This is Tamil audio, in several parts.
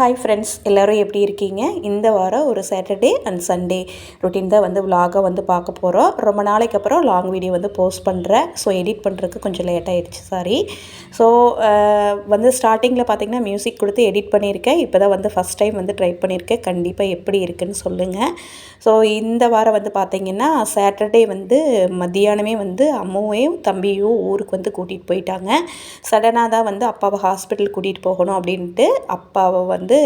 ஹாய் ஃப்ரெண்ட்ஸ் எல்லோரும் எப்படி இருக்கீங்க? இந்த வாரம் ஒரு சாட்டர்டே அண்ட் சண்டே ரொட்டீன் தான் வந்து விலாகை வந்து பார்க்க போகிறோம் ரொம்ப நாளைக்கு அப்புறம் லாங் வீடியோ வந்து போஸ்ட் பண்ணுறேன் ஸோ எடிட் பண்ணுறதுக்கு கொஞ்சம் லேட் ஆகிடுச்சு சாரி ஸோ வந்து ஸ்டார்டிங்கில் பார்த்தீங்கன்னா மியூசிக் கொடுத்து எடிட் பண்ணியிருக்கேன். இப்போ தான் வந்து ஃபஸ்ட் டைம் வந்து ட்ரை பண்ணியிருக்கேன். கண்டிப்பாக எப்படி இருக்குன்னு சொல்லுங்கள் ஸோ இந்த வாரம் வந்து பார்த்திங்கன்னா சாட்டர்டே வந்து மத்தியானமே வந்து அம்மாவையும் தம்பியும் ஊருக்கு வந்து கூட்டிகிட்டு போயிட்டாங்க. சடனாக தான் வந்து அப்பாவை ஹாஸ்பிட்டல் கூட்டிகிட்டு போகணும் அப்படின்ட்டு அப்பாவை வந்து வந்து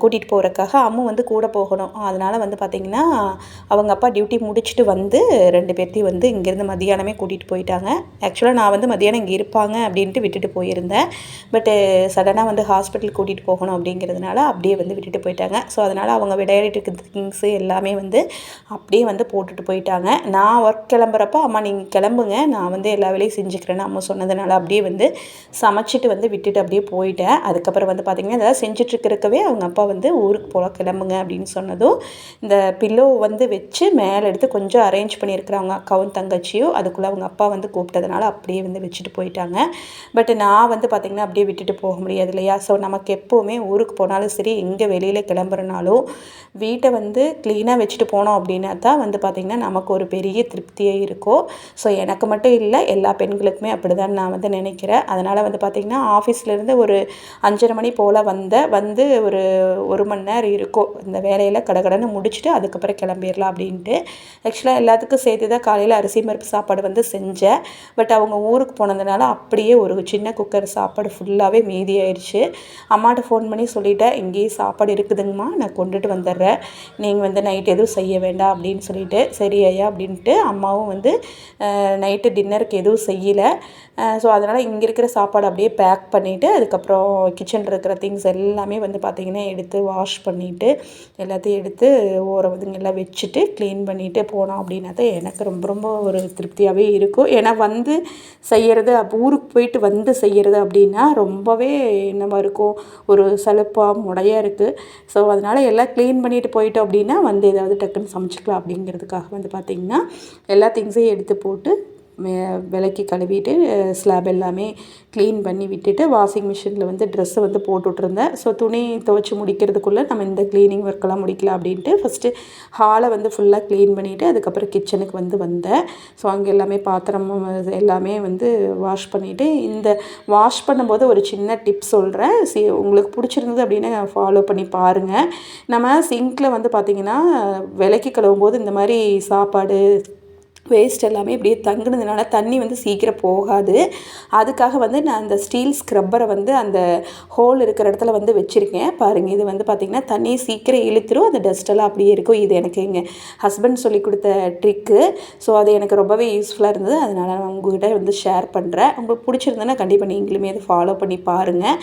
கூட்டிகிட்டு போகிறக்காக அம்மு வந்து கூட போகணும். அதனால் வந்து பார்த்திங்கன்னா அவங்க அப்பா டியூட்டி முடிச்சுட்டு வந்து ரெண்டு பேர்த்தையும் வந்து இங்கேருந்து மதியானமே கூட்டிகிட்டு போயிட்டாங்க. ஆக்சுவலாக நான் வந்து மதியானம் இங்கே இருப்பாங்க அப்படின்ட்டு விட்டுட்டு போயிருந்தேன். பட்டு சடனாக வந்து ஹாஸ்பிட்டல் கூட்டிகிட்டு போகணும் அப்படிங்கிறதுனால அப்படியே வந்து விட்டுட்டு போயிட்டாங்க. ஸோ அதனால் அவங்க விளையாடிட்டு திங்ஸு எல்லாமே வந்து அப்படியே வந்து போட்டுட்டு போயிட்டாங்க. நான் ஒர்க் கிளம்புறப்போ அம்மா நீங்கள் கிளம்புங்க. நான் வந்து எல்லா வேலையும் செஞ்சுக்கிறேன்னு அம்மா சொன்னதுனால அப்படியே வந்து சமைச்சிட்டு வந்து விட்டுட்டு அப்படியே போயிட்டேன். அதுக்கப்புறம் வந்து பார்த்திங்கன்னா ஏதாவது செஞ்சுட்டு செஞ்சிட்ருக்கிறக்கவே அவங்க அப்பா வந்து ஊருக்கு போகலாம் கிளம்புங்க அப்படின்னு சொன்னதும் இந்த பில்லோ வந்து வச்சு மேலே எடுத்து கொஞ்சம் அரேஞ்ச் பண்ணியிருக்கிறவங்க அக்காவும் தங்கச்சியும் அதுக்குள்ளே அவங்க அப்பா வந்து கூப்பிட்டதுனால அப்படியே வந்து வச்சுட்டு போயிட்டாங்க. பட் நான் வந்து பார்த்திங்கன்னா அப்படியே விட்டுட்டு போக முடியாது இல்லையா? ஸோ நமக்கு எப்போவுமே ஊருக்கு போனாலும் சரி எங்கே வெளியில் கிளம்புறனாலும் வீட்டை வந்து க்ளீனாக வச்சுட்டு போனோம் அப்படின்னா தான் வந்து பார்த்திங்கன்னா நமக்கு ஒரு பெரிய திருப்தியே இருக்கும். ஸோ எனக்கு மட்டும் இல்லை எல்லா பெண்களுக்குமே அப்படி தான் நான் வந்து நினைக்கிறேன். அதனால் வந்து பார்த்திங்கன்னா ஆஃபீஸ்லேருந்து ஒரு அஞ்சரை மணி போல் வந்த வந்து ஒரு ஒரு மணி நேரம் இருக்கும் இந்த வேலையில் கடகடன்னு முடிச்சுட்டு அதுக்கப்புறம் கிளம்பிடலாம் அப்படின்ட்டு. ஆக்சுவலாக எல்லாத்துக்கும் சேர்த்து தான் காலையில் அரிசி மறுப்பு சாப்பாடு வந்து செஞ்சேன். பட் அவங்க ஊருக்கு போனதுனால அப்படியே ஒரு சின்ன குக்கர் சாப்பாடு ஃபுல்லாகவே மீதி ஆயிடுச்சு அம்மாட்ட ஃபோன் பண்ணி சொல்லிட்டேன் இங்கேயே சாப்பாடு இருக்குதுங்கம்மா நான் கொண்டுட்டு வந்துடுறேன். நீங்கள் வந்து நைட் எதுவும் செய்ய வேண்டாம் அப்படின்னு சொல்லிட்டு சரி ஐயா அப்படின்ட்டு அம்மாவும் வந்து நைட்டு டின்னருக்கு எதுவும் செய்யலை. ஸோ அதனால் இங்கே இருக்கிற சாப்பாடு அப்படியே பேக் பண்ணிவிட்டு அதுக்கப்புறம் கிச்சனில் இருக்கிற திங்ஸ் எல்லாம் எல்லாமே வந்து பார்த்திங்கன்னா எடுத்து வாஷ் பண்ணிவிட்டு எல்லாத்தையும் எடுத்து ஓர எல்லாம் வச்சுட்டு க்ளீன் பண்ணிவிட்டு போனோம் அப்படின்னா தான் எனக்கு ரொம்ப ரொம்ப ஒரு திருப்தியாகவே இருக்கும். ஏன்னா வந்து செய்கிறது ஊருக்கு போயிட்டு வந்து செய்கிறது அப்படின்னா ரொம்பவே என்னவாக இருக்கும் ஒரு சலுப்பாக முடையாக இருக்குது ஸோ அதனால் எல்லாம் க்ளீன் பண்ணிவிட்டு போயிட்டோம் அப்படின்னா வந்து ஏதாவது டக்குன்னு சமைச்சிக்கலாம் அப்படிங்கிறதுக்காக வந்து பார்த்திங்கன்னா எல்லா திங்ஸையும் எடுத்து போட்டு விளக்கி கழுவிட்டு ஸ்லாப் எல்லாமே க்ளீன் பண்ணி விட்டுட்டு வாஷிங் மிஷினில் வந்து ட்ரெஸ்ஸை வந்து போட்டுட்ருந்தேன் ஸோ துணி துவைச்சி முடிக்கிறதுக்குள்ளே நம்ம இந்த க்ளீனிங் ஒர்க்கெல்லாம் முடிக்கலாம் அப்படின்ட்டு ஃபஸ்ட்டு ஹாலை வந்து ஃபுல்லாக க்ளீன் பண்ணிவிட்டு அதுக்கப்புறம் கிச்சனுக்கு வந்து வந்தேன். ஸோ அங்கே எல்லாமே பாத்திரம் எல்லாமே வந்து வாஷ் பண்ணிவிட்டு இந்த வாஷ் பண்ணும்போது ஒரு சின்ன டிப் சொல்கிறேன் சி உங்களுக்கு பிடிச்சிருந்தது அப்படின்னு ஃபாலோ பண்ணி பாருங்கள் நம்ம சிங்கில் வந்து பார்த்திங்கன்னா விளக்கி கழுவும் போது இந்த மாதிரி சாப்பாடு வேஸ்ட் எல்லாமே இப்படியே தங்குனதுனால தண்ணி வந்து சீக்கிரம் போகாது. அதுக்காக வந்து நான் அந்த ஸ்டீல் ஸ்க்ரப்பரை வந்து அந்த ஹோல் இருக்கிற இடத்துல வந்து வச்சுருக்கேன். பாருங்கள் இது வந்து பார்த்திங்கன்னா தண்ணியை சீக்கிரம் இழுத்துரும் அந்த டஸ்ட்டெல்லாம் அப்படியே இருக்கும். இது எனக்கு எங்கள் ஹஸ்பண்ட் சொல்லி கொடுத்த ட்ரிக்கு ஸோ அது எனக்கு ரொம்பவே யூஸ்ஃபுல்லாக இருந்தது. அதனால் நான் உங்கள்கிட்ட வந்து ஷேர் பண்ணுறேன் உங்களுக்கு பிடிச்சிருந்தேன்னா கண்டிப்பாக நீங்களுமே அதை ஃபாலோ பண்ணி பாருங்கள்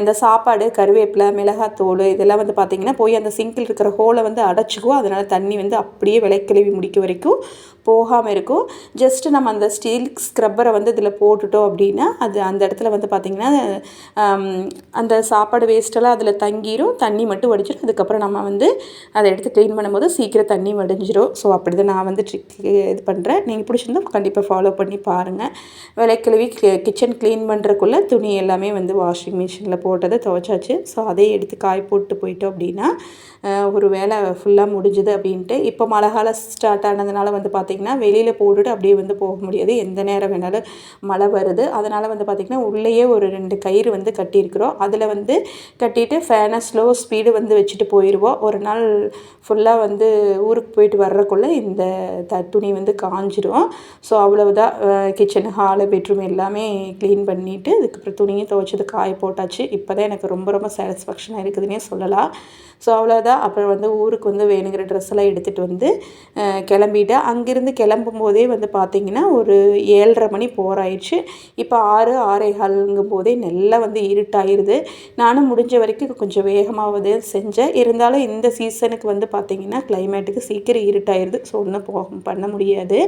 இந்த சாப்பாடு கருவேப்பிலை மிளகாத்தூள் இதெல்லாம் வந்து பார்த்திங்கன்னா போய் அந்த சிங்கில் இருக்கிற ஹோலை வந்து அடைச்சிக்குவோம் அதனால் தண்ணி வந்து அப்படியே விலைக்கழுவி முடிக்க வரைக்கும் போகாமல் இருக்கும். ஜஸ்ட்டு நம்ம அந்த ஸ்டீல் ஸ்க்ரப்பரை வந்து இதில் போட்டுட்டோம் அப்படின்னா அது அந்த இடத்துல வந்து பார்த்திங்கன்னா அந்த சாப்பாடு வேஸ்ட்டெல்லாம் அதில் தங்கிரும். தண்ணி மட்டும் வடிச்சிடும் அதுக்கப்புறம் நம்ம வந்து அதை எடுத்து க்ளீன் பண்ணும்போது சீக்கிரம் தண்ணி வடிஞ்சிரும். ஸோ அப்படி தான் நான் வந்து ட்ரிக் இது பண்ணுறேன் நீங்கள் பிடிச்சிருந்தா கண்டிப்பாக ஃபாலோ பண்ணி பாருங்கள் விலைக்கிழவி கிச்சன் க்ளீன் பண்ணுறக்குள்ளே துணி எல்லாமே வந்து வாஷிங் மிஷினில் போட்டதை துவைச்சாச்சு. ஸோ அதையே எடுத்து காய் போட்டு போயிட்டோம் அப்படின்னா ஒரு வேலை ஃபுல்லாக முடிஞ்சுது அப்படின்ட்டு. இப்போ மழை காலம் ஸ்டார்ட் ஆனதுனால வந்து பார்த்திங்கன்னா வெளியில் போட்டுட்டு அப்படியே வந்து போக முடியாது. எந்த நேரம் வேணாலும் மழை வருது. அதனால் வந்து பார்த்திங்கன்னா உள்ளேயே ஒரு ரெண்டு கயிறு வந்து கட்டியிருக்கிறோம். அதில் வந்து கட்டிட்டு ஃபேனை ஸ்லோ ஸ்பீடு வந்து வச்சுட்டு போயிடுவோம் ஒரு நாள் ஃபுல்லாக வந்து ஊருக்கு போயிட்டு வர்றக்குள்ளே இந்த த துணி வந்து காஞ்சிடும் ஸோ அவ்வளவுதான். கிச்சன் ஹாலு பெட்ரூம் எல்லாமே க்ளீன் பண்ணிவிட்டு அதுக்கப்புறம் துணியை துவைச்சது காய போட்டாச்சு. இப்போ தான் எனக்கு ரொம்ப ரொம்ப சாட்டிஸ்ஃபேக்ஷனாக இருக்குதுன்னே சொல்லலாம். ஸோ அவ்வளோதான் அப்புறம் வந்து ஊருக்கு வந்து வேணுங்கிற ட்ரெஸ் எல்லாம் எடுத்துகிட்டு வந்து கிளம்பிட்டு அங்கேருந்து கிளம்பும் போதே வந்து பார்த்திங்கன்னா ஒரு ஏழரை மணி போராயிடுச்சு. இப்போ ஆறு ஆறேகால்ங்கும் போதே நல்லா வந்து இருட்டாயிருது. நானும் முடிஞ்ச வரைக்கும் கொஞ்சம் வேகமாவது செஞ்சேன். இருந்தாலும் இந்த சீசனுக்கு வந்து பார்த்திங்கன்னா கிளைமேட்டுக்கு சீக்கிரம் இருட்டாயிருது. ஸோ ஒன்றும் போக பண்ண முடியாது.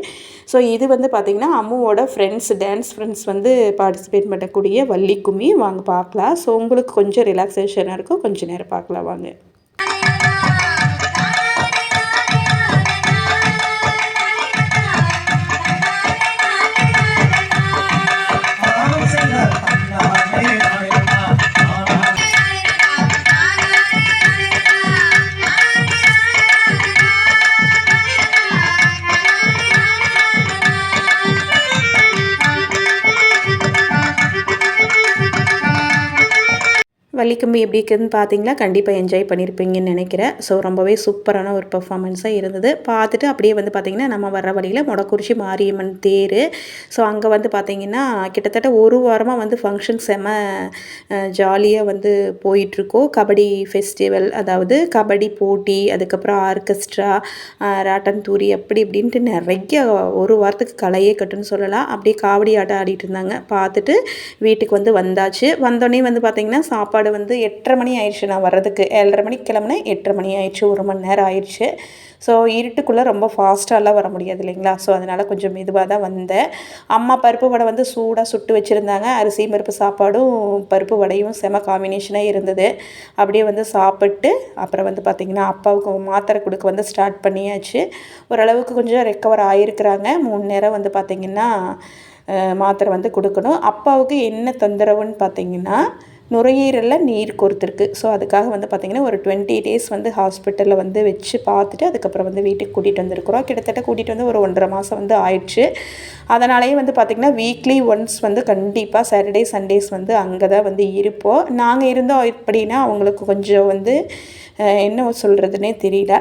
ஸோ இது வந்து பார்த்திங்கன்னா அம்முவோட ஃப்ரெண்ட்ஸ் டான்ஸ் ஃப்ரெண்ட்ஸ் வந்து பார்ட்டிசிபேட் பண்ணக்கூடிய வள்ளி கும்மி. வாங்க பார்க்கலாம் ஸோ உங்களுக்கு கொஞ்சம் ரிலாக்ஸேஷனாக இருக்கும். கொஞ்சம் நேரம் பார்க்கலாம் வாங்க. பள்ளிக்கம்பி எப்படி இருக்குதுன்னு பார்த்தீங்களா கண்டிப்பாக என்ஜாய் பண்ணியிருப்பீங்கன்னு நினைக்கிறேன். ஸோ ரொம்பவே சூப்பரான ஒரு பர்ஃபார்மன்ஸாக இருந்தது. பார்த்துட்டு அப்படியே வந்து பார்த்திங்கன்னா நம்ம வர வழியில் மொடக்குறிச்சி மாரியம்மன் தேர். ஸோ அங்கே வந்து பார்த்திங்கன்னா கிட்டத்தட்ட ஒரு வாரமாக வந்து ஃபங்க்ஷன் செம ஜாலியாக வந்து போயிட்டுருக்கோம். கபடி ஃபெஸ்டிவல் அதாவது கபடி போட்டி அதுக்கப்புறம் ஆர்கெஸ்ட்ரா ராட்டன் தூரி அப்படி இப்படின்ட்டு நிறைய ஒரு வாரத்துக்கு கலையே கட்டுன்னு சொல்லலாம். அப்படியே காவடி ஆட்டம் ஆடிட்டு இருந்தாங்க. பார்த்துட்டு வீட்டுக்கு வந்து வந்தாச்சு. வந்தோடனே வந்து பார்த்திங்கன்னா சாப்பாடு வந்து வந்து எட்டரை மணி ஆயிடுச்சு. நான் வர்றதுக்கு ஏழரை மணிக்கு கிளம்புனேன் எட்டரை மணி ஆயிடுச்சு. ஒரு மணி நேரம் ஆயிடுச்சு. ஸோ இருட்டுக்குள்ளே ரொம்ப ஃபாஸ்ட்டாலாம் வர முடியாது இல்லைங்களா? ஸோ அதனால் கொஞ்சம் மெதுவாக தான் வந்தேன். அம்மா பருப்பு வடை வந்து சூடாக சுட்டு வச்சுருந்தாங்க. அரிசி பருப்பு சாப்பாடும் பருப்பு வடையும் செம காம்பினேஷனாக இருந்தது. அப்படியே வந்து சாப்பிட்டு அப்புறம் வந்து பார்த்திங்கன்னா அப்பாவுக்கு மாத்திரை கொடுக்க வந்து ஸ்டார்ட் பண்ணியாச்சு. ஓரளவுக்கு கொஞ்சம் ரெக்கவர் ஆகிருக்கிறாங்க மூணு நேரம் வந்து பார்த்திங்கன்னா மாத்திரை வந்து கொடுக்கணும். அப்பாவுக்கு என்ன தொந்தரவுன்னு பார்த்திங்கன்னா நுரையீரலில் நீர் கொடுத்துருக்கு ஸோ அதுக்காக வந்து பார்த்திங்கன்னா ஒரு டுவெண்ட்டி டேஸ் வந்து ஹாஸ்பிட்டலில் வந்து வச்சு பார்த்துட்டு அதுக்கப்புறம் வந்து வீட்டுக்கு கூட்டிகிட்டு வந்திருக்கிறோம். கிட்டத்தட்ட கூட்டிகிட்டு வந்து ஒரு ஒன்றரை மாதம் வந்து ஆயிடுச்சு. அதனாலேயே வந்து பார்த்திங்கன்னா வீக்லி ஒன்ஸ் வந்து கண்டிப்பாக சாட்டர்டே சண்டேஸ் வந்து அங்கே தான் வந்து இருப்போம். நாங்கள் இருந்தோம் அப்படின்னா அவங்களுக்கு கொஞ்சம் வந்து என்ன சொல்கிறதுனே தெரியல.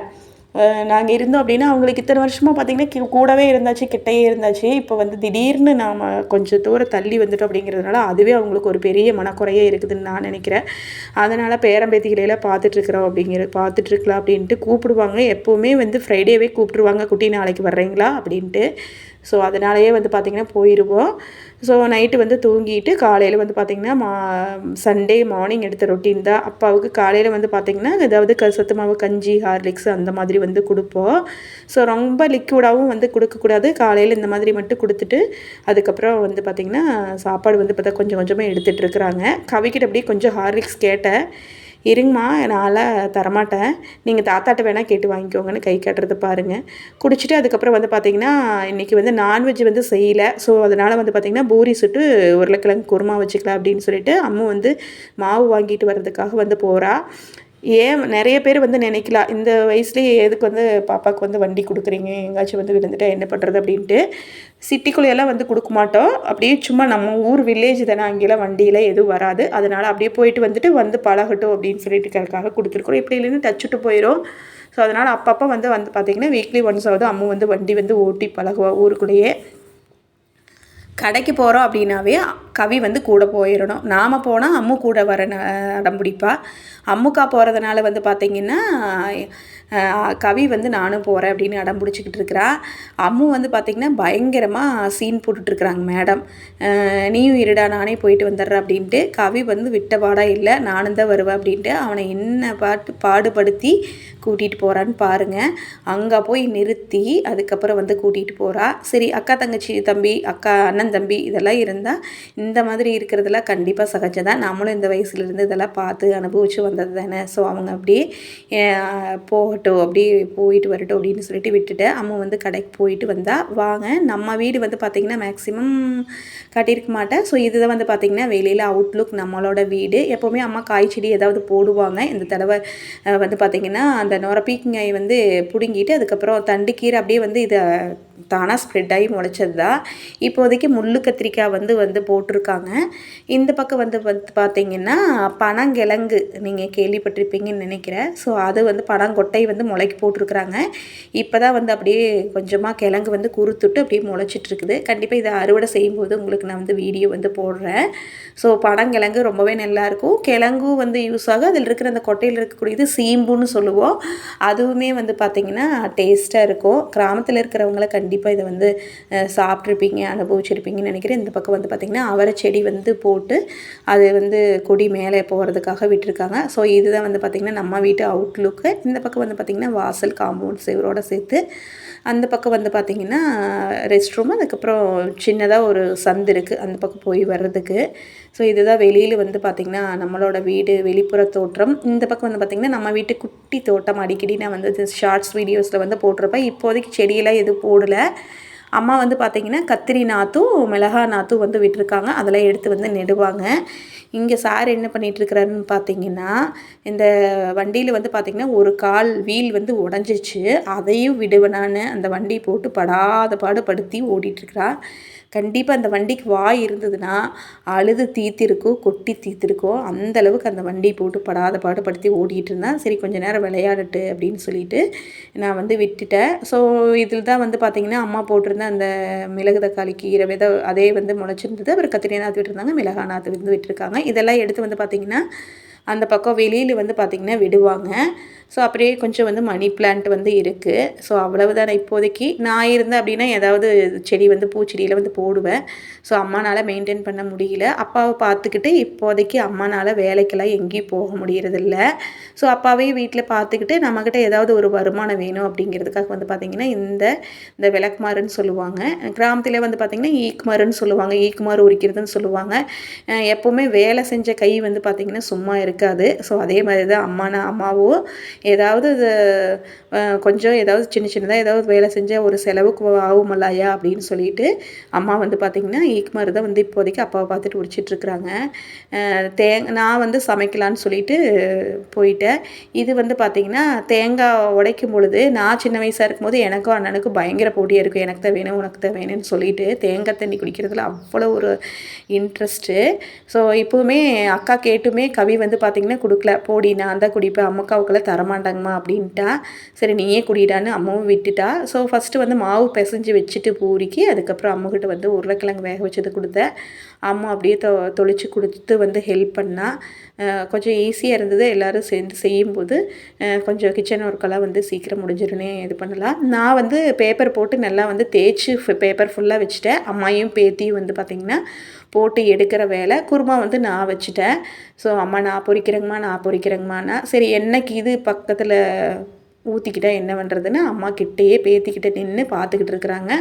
நாங்கள் இருந்தோம் அப்படின்னா அவங்களுக்கு இத்தனை வருஷமாக பார்த்திங்கன்னா கூடவே இருந்தாச்சு கிட்டையே இருந்தாச்சு. இப்போ வந்து திடீர்னு நாம் கொஞ்சம் தூரம் தள்ளி வந்துட்டோம் அப்படிங்கிறதுனால அதுவே அவங்களுக்கு ஒரு பெரிய மனக்குறையே இருக்குதுன்னு நான் நினைக்கிறேன். அதனால் பேரம்பேத்திகளையெல்லாம் பார்த்துட்ருக்குறோம் அப்படிங்கிற பார்த்துட்ருக்கலாம் அப்படின்ட்டு கூப்பிடுவாங்க. எப்போவுமே வந்து ஃப்ரைடேவே கூப்பிட்ருவாங்க குட்டி நாளைக்கு வர்றீங்களா அப்படின்ட்டு. ஸோ அதனாலேயே வந்து பார்த்திங்கன்னா போயிடுவோம் ஸோ நைட்டு வந்து தூங்கிட்டு காலையில் வந்து பார்த்திங்கன்னா மா சண்டே மார்னிங் எடுத்த ரொட்டீன் தான். அப்பாவுக்கு காலையில் வந்து பார்த்திங்கன்னா ஏதாவது க சத்து மாவு கஞ்சி ஹார்லிக்ஸ் அந்த மாதிரி வந்து கொடுப்போம். ஸோ ரொம்ப லிக்விடாகவும் வந்து கொடுக்கக்கூடாது காலையில் இந்த மாதிரி மட்டும் கொடுத்துட்டு அதுக்கப்புறம் வந்து பார்த்திங்கன்னா சாப்பாடு வந்து பார்த்தா கொஞ்சம் கொஞ்சமாக எடுத்துகிட்டு இருக்கிறாங்க. கவிக்கிட்ட அப்படியே கொஞ்சம் ஹார்லிக்ஸ் கேட்டேன். இருங்கம்மா நான்லாம் தரமாட்டேன். நீங்கள் தாத்தாட்ட வேணால் கேட்டு வாங்கிக்கோங்கன்னு கை காட்டுறது பாருங்கள் குடிச்சிட்டு அதுக்கப்புறம் வந்து பார்த்திங்கன்னா இன்றைக்கி வந்து நான்வெஜ் வந்து செய்யலை. ஸோ அதனால் வந்து பார்த்திங்கன்னா பூரி சுட்டு உருளைக்கிழங்கு குருமா வச்சுக்கலாம் அப்படின்னு சொல்லிட்டு அம்மா வந்து மாவு வாங்கிட்டு வர்றதுக்காக வந்து போகிறா ஏன் நிறைய பேர் வந்து நினைக்கலாம் இந்த வயசுலேயே எதுக்கு வந்து பாப்பாவுக்கு வந்து வண்டி கொடுக்குறீங்க? எங்காச்சும் வந்து விழுந்துட்டா என்ன பண்ணுறது அப்படின்ட்டு. சிட்டிக்குள்ளேயெல்லாம் வந்து கொடுக்க மாட்டோம். அப்படியே சும்மா நம்ம ஊர் வில்லேஜ் தானே அங்கேலாம் வண்டியில் எதுவும் வராது. அதனால் அப்படியே போயிட்டு வந்துட்டு வந்து பழகட்டும் அப்படின்னு சொல்லிட்டு கொடுத்துருக்குறோம். இப்படி இல்லைன்னு டச்சுட்டு போயிடும் ஸோ அதனால் அப்பப்போ வந்து வந்து பார்த்திங்கன்னா வீக்லி ஒன்ஸ் ஆகுது அம்மா வந்து வண்டி வந்து ஓட்டி பழகுவா ஊருக்குள்ளேயே. கடைக்கு போகிறோம் அப்படின்னாவே கவி வந்து கூட போயிடணும் நாம் போனால் அம்மு கூட வர அடம் பிடிப்பா அம்முக்கா போகிறதுனால வந்து பார்த்திங்கன்னா கவி வந்து நானும் போகிறேன் அப்படின்னு அடம் பிடிச்சிக்கிட்டு இருக்கிறா. அம்மு வந்து பார்த்திங்கன்னா பயங்கரமாக சீன் போட்டுட்ருக்குறாங்க மேடம். நீயும் இருடா நானே போயிட்டு வந்துடுறேன் அப்படின்ட்டு கவி வந்து விட்ட பாடாக இல்லை நானும் தான் வருவேன் அப்படின்ட்டு அவனை என்ன பாட்டு பாடுபடுத்தி கூட்டிகிட்டு போகிறான்னு பாருங்கள் அங்கே போய் நிறுத்தி அதுக்கப்புறம் வந்து கூட்டிகிட்டு போகிறா சரி அக்கா தங்கச்சி தம்பி அக்கா அண்ணன் தம்பி இதெல்லாம் இருந்தால் இந்த மாதிரி இருக்கிறதெல்லாம் கண்டிப்பாக சகஜம் தான். நம்மளும் இந்த வயசுலேருந்து இதெல்லாம் பார்த்து அனுபவித்து வந்தது தானே. ஸோ அவங்க அப்படியே போகட்டும் அப்படியே போயிட்டு வரட்டும் அப்படின்னு சொல்லிட்டு விட்டுட்டு அம்மா வந்து கடைக்கு போயிட்டு வந்தால் வாங்க நம்ம வீடு வந்து பார்த்திங்கன்னா மேக்ஸிமம் கட்டியிருக்க மாட்டேன். ஸோ இதுதான் வந்து பார்த்திங்கன்னா வெளியில் அவுட்லுக் நம்மளோட வீடு. எப்போவுமே அம்மா காய் செடி ஏதாவது போடுவாங்க. இந்த தடவை வந்து பார்த்திங்கன்னா அந்த நொர வந்து பிடுங்கிட்டு அதுக்கப்புறம் தண்டு கீரை அப்படியே வந்து இதை தானாக ஸ்ப்ரெட் ஆகி முளைச்சது தான் இப்போதைக்கு முள்ளு கத்திரிக்காய் வந்து வந்து போட்டிருக்காங்க. இந்த பக்கம் வந்து வந்து பார்த்திங்கன்னா பனங்கிழங்கு நீங்கள் கேள்விப்பட்டிருப்பீங்கன்னு நினைக்கிறேன். ஸோ அது வந்து பனங்கொட்டை வந்து முளைக்கு போட்டிருக்குறாங்க. இப்போ தான் வந்து அப்படியே கொஞ்சமாக கிழங்கு வந்து குறுத்துட்டு அப்படியே முளைச்சிட்ருக்குது கண்டிப்பாக இதை அறுவடை செய்யும்போது உங்களுக்கு நான் வந்து வீடியோ வந்து போடுறேன். ஸோ பனங்கிழங்கு ரொம்பவே நல்லாயிருக்கும் கிழங்கும் வந்து யூஸ் ஆகும். அதில் இருக்கிற அந்த கொட்டையில் இருக்கக்கூடியது சீம்புன்னு சொல்லுவோம். அதுவுமே வந்து பார்த்திங்கன்னா டேஸ்ட்டாக இருக்கும். கிராமத்தில் இருக்கிறவங்கள கண்டிப்பாக கண்டிப்பாக இதை வந்து சாப்பிட்ருப்பீங்க அனுபவிச்சிருப்பீங்கன்னு நினைக்கிறேன். இந்த பக்கம் வந்து பார்த்திங்கன்னா அவரை செடி வந்து போட்டு அது வந்து கொடி மேலே போகிறதுக்காக விட்டுருக்காங்க. ஸோ இதுதான் வந்து பார்த்திங்கன்னா நம்ம வீட்டு அவுட்லுக்கு இந்த பக்கம் வந்து பார்த்திங்கன்னா வாசல் காம்பவுண்ட் சேவரோடு சேர்த்து அந்த பக்கம் வந்து பார்த்திங்கன்னா ரெஸ்ட் ரூம் அதுக்கப்புறம் சின்னதாக ஒரு சந்து இருக்குது அந்த பக்கம் போய் வர்றதுக்கு. ஸோ இதுதான் வெளியில் வந்து பார்த்திங்கன்னா நம்மளோட வீடு வெளிப்புற தோற்றம். இந்த பக்கம் வந்து பார்த்திங்கன்னா நம்ம வீட்டு குட்டி தோட்டம். அடிக்கடி நான் வந்து ஷார்ட்ஸ் வீடியோஸில் வந்து போட்டிருப்பேன். இப்போதைக்கு செடியெல்லாம் எதுவும் போடலை. அம்மா வந்து பார்த்திங்கன்னா கத்திரி நாற்றும் மிளகா நாற்றும் வந்து விட்டுருக்காங்க. அதெல்லாம் எடுத்து வந்து நெடுவாங்க. இங்கே சார் என்ன பண்ணிகிட்ருக்கிறாருன்னு பார்த்தீங்கன்னா இந்த வண்டியில் வந்து பார்த்திங்கன்னா ஒரு கால் வீல் வந்து உடஞ்சிச்சு அதையும் விடுவேனான்னு அந்த வண்டி போட்டு படாத பாடுபடுத்தி ஓடிட்டுருக்கிறார் கண்டிப்பாக அந்த வண்டிக்கு வாய் இருந்ததுன்னா அழுது தீத்திருக்கும் கொட்டி தீத்திருக்கும். அந்த அளவுக்கு அந்த வண்டி போட்டு படாத பாடுபடுத்தி ஓடிட்டு இருந்தேன் சரி கொஞ்சம் நேரம் விளையாடட்டு அப்படின்னு சொல்லிட்டு நான் வந்து விட்டுட்டேன். ஸோ இதில் தான் வந்து பார்த்திங்கன்னா அம்மா போட்டிருந்த அந்த மிளகு தக்காளி கீரை விதை அதே வந்து முளைச்சிருந்தது. அப்புறம் கத்திரியை நாற்று விட்டுருந்தாங்க மிளகா நாற்று வந்து விட்டுருக்காங்க. இதெல்லாம் எடுத்து வந்து பார்த்திங்கன்னா அந்த பக்கம் வெளியில் வந்து பார்த்திங்கன்னா விடுவாங்க. ஸோ அப்படியே கொஞ்சம் வந்து மணி பிளான்ட் வந்து இருக்குது ஸோ அவ்வளவுதான் இப்போதைக்கு. நான் இருந்தேன் அப்படின்னா ஏதாவது செடி வந்து பூச்செடியில் வந்து போடுவேன். ஸோ அம்மானால் மெயின்டைன் பண்ண முடியல. அப்பாவை பார்த்துக்கிட்டு இப்போதைக்கு அம்மானால் வேலைக்கெல்லாம் எங்கேயும் போக முடியறதில்ல. ஸோ அப்பாவையும் வீட்டில் பார்த்துக்கிட்டு நம்மக்கிட்ட ஏதாவது ஒரு வருமானம் வேணும் அப்படிங்கிறதுக்காக வந்து பார்த்திங்கன்னா இந்த இந்த விளக்குமாறுன்னு சொல்லுவாங்க. கிராமத்தில் வந்து பார்த்திங்கன்னா ஈக்குமாறுன்னு சொல்லுவாங்க. ஈக்குமாறு உரிக்கிறதுன்னு சொல்லுவாங்க. எப்போவுமே வேலை செஞ்ச கை வந்து பார்த்திங்கன்னா சும்மா இருக்காது. ஸோ அதே மாதிரி தான் அம்மானா அம்மாவோ ஏதாவது கொஞ்சம் ஏதாவது சின்ன சின்னதாக ஏதாவது வேலை செஞ்சால் ஒரு செலவுக்கு ஆகுமல்லையா அப்படின்னு சொல்லிட்டு அம்மா வந்து பார்த்திங்கன்னா ஈக்குமாறு தான் வந்து இப்போதைக்கு அப்பாவை பார்த்துட்டு உடிச்சிட்ருக்குறாங்க தே நான் வந்து சமைக்கலான்னு சொல்லிட்டு போயிட்டேன். இது வந்து பார்த்திங்கன்னா தேங்காய் உடைக்கும் பொழுது நான் சின்ன வயசாக இருக்கும்போது எனக்கும் அண்ணனுக்கும் பயங்கர போட்டியாக இருக்கும். எனக்கு தான் வேணும் உனக்கு தான் வேணும்னு சொல்லிட்டு தேங்காய் தண்ணி குடிக்கிறதுல அவ்வளோ ஒரு இன்ட்ரெஸ்ட்டு ஸோ இப்போவுமே அக்கா கேட்டுமே கவி வந்து பார்த்திங்கன்னா கொடுக்கல. போடி நான் தான் குடிப்பேன். அம்மாக்காவுக்கெல்லாம் தர வரமாட்டாங்கம்மா அப்படின்ட்டா. சரி நீயே குடிடான்னு அம்மாவும் விட்டுட்டா. ஸோ ஃபஸ்ட்டு வந்து மாவு பிசைஞ்சு வச்சுட்டு பூரிக்கு அதுக்கப்புறம் அம்மாக்கிட்ட வந்து உருளைக்கிழங்கு வேக வச்சது கொடுத்தேன் அம்மா அப்படியே தொ தொளிச்சு கொடுத்து வந்து ஹெல்ப் பண்ணால் கொஞ்சம் ஈஸியாக இருந்தது. எல்லோரும் சேர்ந்து செய்யும்போது கொஞ்சம் கிச்சன் ஒர்க்கெல்லாம் வந்து சீக்கிரம் முடிஞ்சிருனே இது பண்ணலாம். நான் வந்து பேப்பர் போட்டு நல்லா வந்து தேய்ச்சி பேப்பர் ஃபுல்லாக வச்சுட்டேன். அம்மாயும் பேத்தியும் வந்து பார்த்திங்கன்னா போட்டு எடுக்கிற வேலை. குருமா வந்து நான் வச்சுட்டேன். ஸோ அம்மா நான் பொறிக்கிறேங்கம்மா நான் பொறிக்கிறேங்கம்மானா சரி என்னைக்கு இது பக்கத்தில் ஊற்றிக்கிட்டா என்ன பண்ணுறதுன்னு அம்மா கிட்டேயே பேத்திக்கிட்ட நின்று பார்த்துக்கிட்டு இருக்கிறாங்க.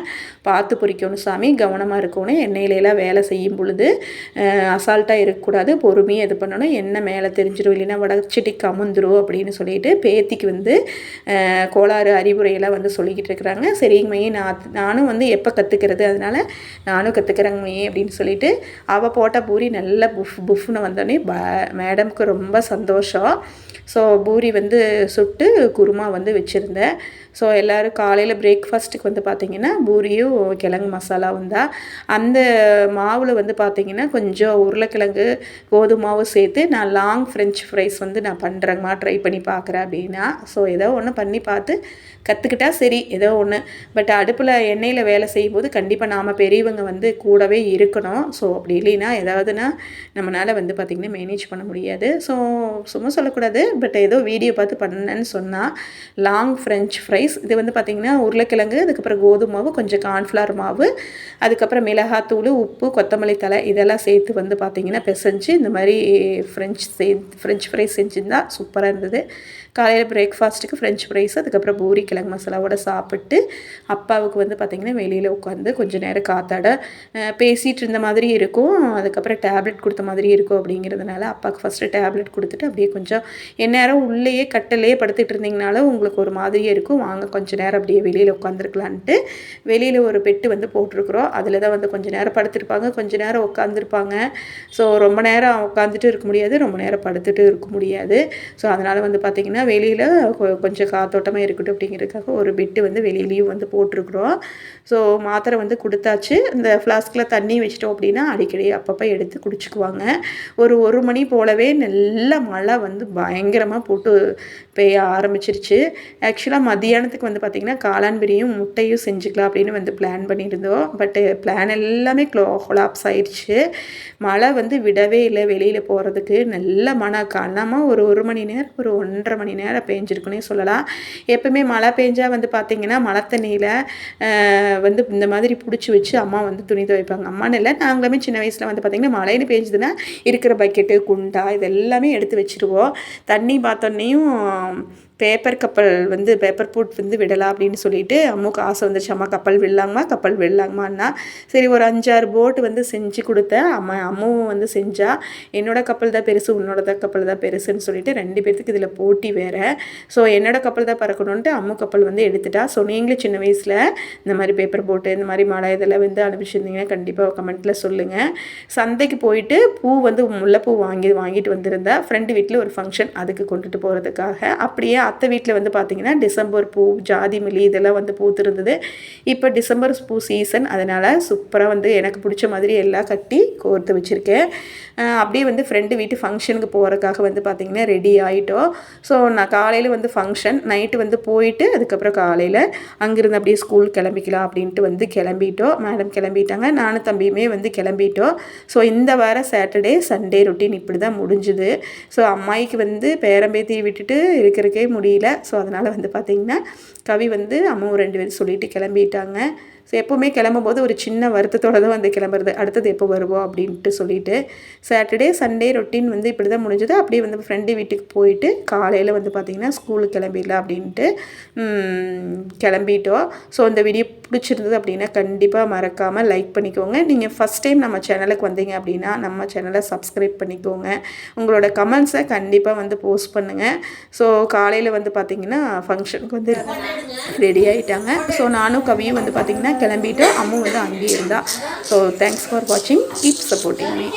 பார்த்து பொறிக்கணும் சாமி கவனமாக இருக்கணும். எண்ணெயிலலாம் வேலை செய்யும் பொழுது அசால்ட்டாக இருக்கக்கூடாது. பொறுமையாக இது பண்ணணும். எண்ணெய் மேலே தெரிஞ்சிடும் இல்லைன்னா வடச்சிட்டி கமுந்துரும் அப்படின்னு சொல்லிட்டு பேத்திக்கு வந்து கோளாறு அறிவுரையெல்லாம் வந்து சொல்லிக்கிட்டு இருக்கிறாங்க. சரிங்கமையே நான் நானும் வந்து எப்போ கற்றுக்கிறது அதனால் நானும் கற்றுக்கிறேங்கமையே அப்படின்னு சொல்லிட்டு அவள் போட்ட பூரி நல்லா புஃப் புஃப்னு வந்தோடனே ப மேடம்க்கு ரொம்ப சந்தோஷம். ஸோ பூரி வந்து சுட்டு குருமா வந்து வச்சுருந்தேன். ஸோ எல்லோரும் காலையில் பிரேக்ஃபாஸ்ட்டுக்கு வந்து பார்த்திங்கன்னா பூரியும் கிழங்கு மசாலா வந்தால் அந்த மாவில் வந்து பார்த்திங்கன்னா கொஞ்சம் உருளைக்கிழங்கு கோதுமை சேர்த்து நான் லாங் ஃப்ரெஞ்ச் ஃப்ரைஸ் வந்து நான் பண்ணுறேங்கம்மா ட்ரை பண்ணி பார்க்குறேன் அப்படின்னா. ஸோ ஏதோ ஒன்று பண்ணி பார்த்து கற்றுக்கிட்டா சரி ஏதோ ஒன்று பட் அடுப்பில் எண்ணெயில் வேலை செய்யும்போது கண்டிப்பாக நாம் பெரியவங்க வந்து கூடவே இருக்கணும். ஸோ அப்படி இல்லைன்னா ஏதாவதுனா நம்மளால் வந்து பார்த்திங்கன்னா மேனேஜ் பண்ண முடியாது. ஸோ சும்மா சொல்லக்கூடாது. பட் ஏதோ வீடியோ பார்த்து பண்ணேன்னு சொன்னால் லாங் ஃப்ரெஞ்ச் ஃப்ரைஸ் இது வந்து பார்த்திங்கன்னா உருளைக்கிழங்கு அதுக்கப்புறம் கோதுமை மாவு கொஞ்சம் கார்ன்ஃப்ளவர் மாவு அதுக்கப்புறம் மிளகாத்தூள் உப்பு கொத்தமல்லி தலை இதெல்லாம் சேர்த்து வந்து பார்த்திங்கன்னா பிசைஞ்சு இந்த மாதிரி ஃப்ரெஞ்ச் செய் ஃப்ரெஞ்ச் ஃப்ரைஸ் செஞ்சுருந்தா சூப்பராக இருந்தது. காலையில் பிரேக்ஃபாஸ்ட்டுக்கு ஃப்ரெஞ்ச் ஃப்ரைஸ் அதுக்கப்புறம் பூரி கிழங்கு மசாலாவோட சாப்பிட்டு அப்பாவுக்கு வந்து பார்த்திங்கன்னா வெளியில் உட்காந்து கொஞ்சம் நேரம் காத்தாட பேசிகிட்டு இருந்த மாதிரி இருக்கும். அதுக்கப்புறம் டேப்லெட் கொடுத்த மாதிரி இருக்கும் அப்படிங்கிறதுனால அப்பாவுக்கு ஃபஸ்ட்டு டேப்லெட் கொடுத்துட்டு அப்படியே கொஞ்சம் எந்நேரம் உள்ளேயே கட்டிலேயே படுத்துட்டு இருந்தீங்கனாலும் உங்களுக்கு ஒரு மாதிரியே இருக்கும். வாங்க கொஞ்சம் நேரம் அப்படியே வெளியில் உட்காந்துருக்கலான்ட்டு வெளியில் ஒரு பெட்டு வந்து போட்டிருக்குறோம். அதில் தான் வந்து கொஞ்சம் நேரம் படுத்துருப்பாங்க. கொஞ்சம் நேரம் உட்காந்துருப்பாங்க ஸோ ரொம்ப நேரம் உட்காந்துட்டு இருக்க முடியாது. ரொம்ப நேரம் படுத்துட்டு இருக்க முடியாது. ஸோ அதனால் வந்து பார்த்திங்கன்னா வெளியில் கொஞ்சம் காத்தோட்டமாக இருக்கட்டும் அப்படிங்கிறதுக்காக ஒரு பெட்டு வந்து வெளியிலையும் வந்து போட்டிருக்குறோம். ஸோ மாத்திரை வந்து கொடுத்தாச்சு. இந்த ஃப்ளாஸ்கில் தண்ணி வச்சிட்டோம் அப்படின்னா அடிக்கடி அப்பப்போ எடுத்து குடிச்சுக்குவாங்க. ஒரு ஒரு மணி போலவே நல்ல மழை வந்து பயங்கரமாக போட்டு பெய்ய ஆரம்பிச்சிருச்சு. ஆக்சுவலாக மத்தியானத்துக்கு வந்து பார்த்திங்கன்னா காளான் பிரியும் முட்டையும் செஞ்சுக்கலாம் அப்படின்னு வந்து பிளான் பண்ணியிருந்தோம். பட்டு பிளான் எல்லாமே க்ளோ கொலாப்ஸ் ஆயிடுச்சு மழை வந்து விடவே இல்லை வெளியில் போகிறதுக்கு நல்ல மழை காலமாக ஒரு ஒரு மணி நேரம் ஒரு ஒன்றரை மணி நேரம் பேஞ்சிருக்குன்னே சொல்லலாம். எப்போவுமே மழை பெஞ்சால் வந்து பார்த்திங்கன்னா மழை தண்ணியில் வந்து இந்த மாதிரி பிடிச்சி வச்சு அம்மா வந்து துணி துவைப்பாங்க. அம்மான்னு இல்லை நாங்களுமே சின்ன வயசில் வந்து பார்த்திங்கன்னா மழையில் பெஞ்சதுன்னா இருக்கிற பக்கெட்டு குண்டா இதெல்லாமே எடுத்து வச்சுருவோம். தண்ணி பார்த்தோன்னையும் um, பேப்பர் கப்பல் வந்து பேப்பர் போட் வந்து விடலாம் அப்படின்னு சொல்லிட்டு அம்முக்கு ஆசை வந்துருச்சு. அம்மா கப்பல் விடலாங்கம்மா கப்பல் விடலாங்கம்மான்னா சரி ஒரு அஞ்சாறு போட் வந்து செஞ்சு கொடுத்தேன். அம்மா அம்மாவும் வந்து செஞ்சா என்னோட கப்பல் தான் பெருசு உன்னோட தான் கப்பல் தான் பெருசுன்னு சொல்லிட்டு ரெண்டு பேர்த்துக்கு இதில் போட்டி வேறு. ஸோ என்னோட கப்பல் தான் பறக்கணுன்ட்டு அம்மு கப்பல் வந்து எடுத்துட்டா. ஸோ நீங்களும் சின்ன வயசில் இந்த மாதிரி பேப்பர் போட்டு இந்த மாதிரி மழை இதெல்லாம் வந்து அனுப்பிச்சிருந்தீங்கன்னா கண்டிப்பாக கமெண்ட்டில் சொல்லுங்கள் சந்தைக்கு போயிட்டு பூ வந்து முல்லைப்பூ வாங்கி வாங்கிட்டு வந்திருந்தேன் ஃப்ரெண்டு வீட்டில் ஒரு ஃபங்க்ஷன் அதுக்கு கொண்டுட்டு போகிறதுக்காக அப்படியே அத்தை வீட்டில் வந்து பார்த்திங்கன்னா டிசம்பர் பூ ஜாதி மல்லி இதெல்லாம் வந்து பூத்திருந்தது. இப்போ டிசம்பர் பூ சீசன் அதனால் சூப்பராக வந்து எனக்கு பிடிச்ச மாதிரி எல்லாம் கட்டி கோர்த்து வச்சுருக்கேன். அப்படியே வந்து ஃப்ரெண்டு வீட்டு ஃபங்க்ஷனுக்கு போகிறதுக்காக வந்து பார்த்திங்கன்னா ரெடி ஆகிட்டோம் ஸோ நான் காலையில் வந்து ஃபங்க்ஷன் நைட்டு வந்து போயிட்டு அதுக்கப்புறம் காலையில் அங்கேருந்து அப்படியே ஸ்கூல் கிளம்பிக்கலாம் அப்படின்ட்டு வந்து கிளம்பிட்டோம். மேடம் கிளம்பிட்டாங்க நானும் தம்பியுமே வந்து கிளம்பிட்டோம். ஸோ இந்த வார சாட்டர்டே சண்டே ரொட்டீன் இப்படி தான் முடிஞ்சுது. ஸோ அம்மாய்க்கு வந்து பேரம்பேத்தியை விட்டுட்டு இருக்கிறக்கே முடியல. ஸோ அதனால் வந்து பார்த்திங்கன்னா கவி வந்து அம்மாவும் ரெண்டு பேரும் சொல்லிட்டு கிளம்பிட்டாங்க. ஸோ எப்போவுமே கிளம்பும்போது ஒரு சின்ன வருத்தத்தோட தான் வந்து கிளம்புறது. அடுத்தது எப்போ வருவோம் அப்படின்ட்டு சொல்லிட்டு சாட்டர்டே சண்டே ரொட்டீன் வந்து இப்படி தான் முடிஞ்சது. அப்படியே வந்து ஃப்ரெண்டு வீட்டுக்கு போயிட்டு காலையில் வந்து பார்த்திங்கன்னா ஸ்கூலுக்கு கிளம்பிடலாம் அப்படின்ட்டு கிளம்பிட்டோம். ஸோ இந்த வீடியோ பிடிச்சிருந்தது அப்படின்னா கண்டிப்பாக மறக்காமல் லைக் பண்ணிக்கோங்க. நீங்கள் ஃபஸ்ட் டைம் நம்ம சேனலுக்கு வந்தீங்க அப்படின்னா நம்ம சேனலை சப்ஸ்கிரைப் பண்ணிக்கோங்க. உங்களோட கமெண்ட்ஸை கண்டிப்பாக வந்து போஸ்ட் பண்ணுங்கள் ஸோ காலையில் வந்து பார்த்திங்கன்னா ஃபங்க்ஷனுக்கு வந்து ரெடி ஆகிட்டாங்க ஸோ நானும் கவியும் வந்து பார்த்திங்கன்னா கிளம்பிட்டு அம்மும் வந்து அங்கேயே இருந்தா. ஸோ தேங்க்ஸ் ஃபார் வாட்சிங் கீப் சப்போர்ட்டிங் மீ